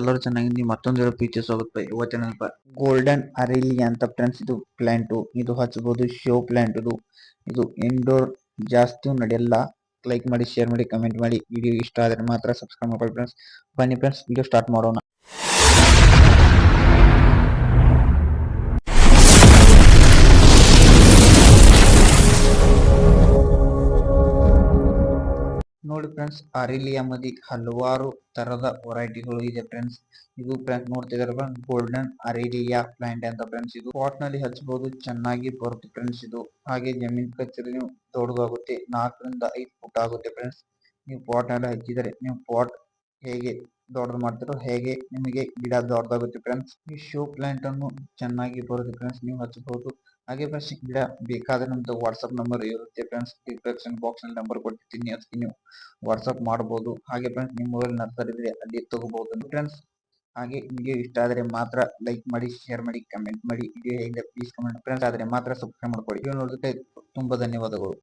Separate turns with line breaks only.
ಎಲ್ಲರೂ ಚೆನ್ನಾಗಿ ಮತ್ತೊಂದು ಪೀಚರ್ಸ್ ಹೋಗುತ್ತೆ ಇವತ್ತಿನ ಗೋಲ್ಡನ್ ಅರೇಲಿ ಅಂತ ಫ್ರೆಂಡ್ಸ್ ಇದು ಪ್ಲಾಂಟ್ ಇದು ಹಚ್ಚಬಹುದು ಶೋ ಪ್ಲಾಂಟ್ ಇದು ಇದು ಇಂಡೋರ್ ಜಾಸ್ತಿ ನಡೆಯಲ್ಲ. ಲೈಕ್ ಮಾಡಿ ಶೇರ್ ಮಾಡಿ ಕಮೆಂಟ್ ಮಾಡಿ. ವಿಡಿಯೋ ಇಷ್ಟ ಆದರೆ ಮಾತ್ರ ಸಬ್ಸ್ಕ್ರೈಬ್ ಮಾಡ್ಕೊಳ್ಳಿ ಫ್ರೆಂಡ್ಸ್ ಬನ್ನಿ ಫ್ರೆಂಡ್ಸ್ ವಿಡಿಯೋ ಸ್ಟಾರ್ಟ್ ಮಾಡೋಣ. ನೋಡಿ ಫ್ರೆಂಡ್ಸ್ ಅರಿಲಿಯಾ ಮದಿ ಹಲವಾರು ತರದ ವೆರೈಟಿಗಳು ಇದೆ ಫ್ರೆಂಡ್ಸ್ ಇದು ಫ್ರೆಂಡ್ ನೋಡ್ತಿದಾರಲ್ಲ ಗೋಲ್ಡನ್ ಅರಿಲಿಯಾ ಪ್ಲಾಂಟ್ ಅಂತ ಫ್ರೆಂಡ್ಸ್ ಇದು. ಪಾಟ್ನಲ್ಲಿ ಹಚ್ಚಬಹುದು ಚೆನ್ನಾಗಿ ಬರುತ್ತೆ ಫ್ರೆಂಡ್ಸ್ ಇದು. ಹಾಗೆ ಜಮೀನ್ ಕಚ್ಚರಿ ದೊಡ್ಡದಾಗುತ್ತೆ, ನಾಲ್ಕರಿಂದ ಐದು ಫುಟ್ ಆಗುತ್ತೆ ಫ್ರೆಂಡ್ಸ್ ನೀವು ಪಾಟ್ನಲ್ಲಿ ಹಚ್ಚಿದರೆ, ನೀವು ಪಾಟ್ ಹೇಗೆ ದೊಡ್ಡದು ಮಾಡ್ತಿರೋ ಹೇಗೆ ನಿಮಗೆ ಗಿಡ ದೊಡ್ಡದಾಗುತ್ತೆ ಫ್ರೆಂಡ್ಸ್ ಈ ಶೋ ಪ್ಲಾಂಟ್ ಅನ್ನು ಚೆನ್ನಾಗಿ ಬರುತ್ತೆ ಫ್ರೆಂಡ್ಸ್ ನೀವು ಹಚ್ಚಬಹುದು ಹಾಗೆ ಫ್ರೆಂಡ್ಸ್ ಗಿಡ ಬೇಕಾದ್ರೆ ನಮ್ದು ವಾಟ್ಸ್ಆಪ್ ನಂಬರ್ ಇರುತ್ತೆ ಫ್ರೆಂಡ್ಸ್ ಡಿಸ್ಕ್ರಿಪ್ಷನ್ ಬಾಕ್ಸ್ನಲ್ಲಿ ನಂಬರ್ ಕೊಟ್ಟಿರ್ತೀನಿ, ಅದಕ್ಕೆ ನೀವು ವಾಟ್ಸ್ಆಪ್ ಮಾಡಬಹುದು ಹಾಗೆ ಫ್ರೆಂಡ್ಸ್ ನಿಮ್ಮ ಮೊಬೈಲ್ ನರ್ಸರಿ ಅಲ್ಲಿ ತಗೋಬಹುದು. ಫ್ರೆಂಡ್ಸ್ ಹಾಗೆ ವಿಡಿಯೋ ಇಷ್ಟ ಆದರೆ ಮಾತ್ರ ಲೈಕ್ ಮಾಡಿ ಶೇರ್ ಮಾಡಿ ಕಮೆಂಟ್ ಮಾಡಿ ವಿಡಿಯೋ ಹೇಗಿದೆ ಪ್ಲೀಸ್ ಕಮೆಂಟ್ ಫ್ರೆಂಡ್ಸ್ ಆದರೆ ಮಾತ್ರ ಸಬ್ಸ್ಕ್ರೈಬ್ ಮಾಡ್ಕೊಳ್ಳಿ. ವಿಡಿಯೋ ನೋಡೋದಕ್ಕೆ ತುಂಬಾ ಧನ್ಯವಾದಗಳು.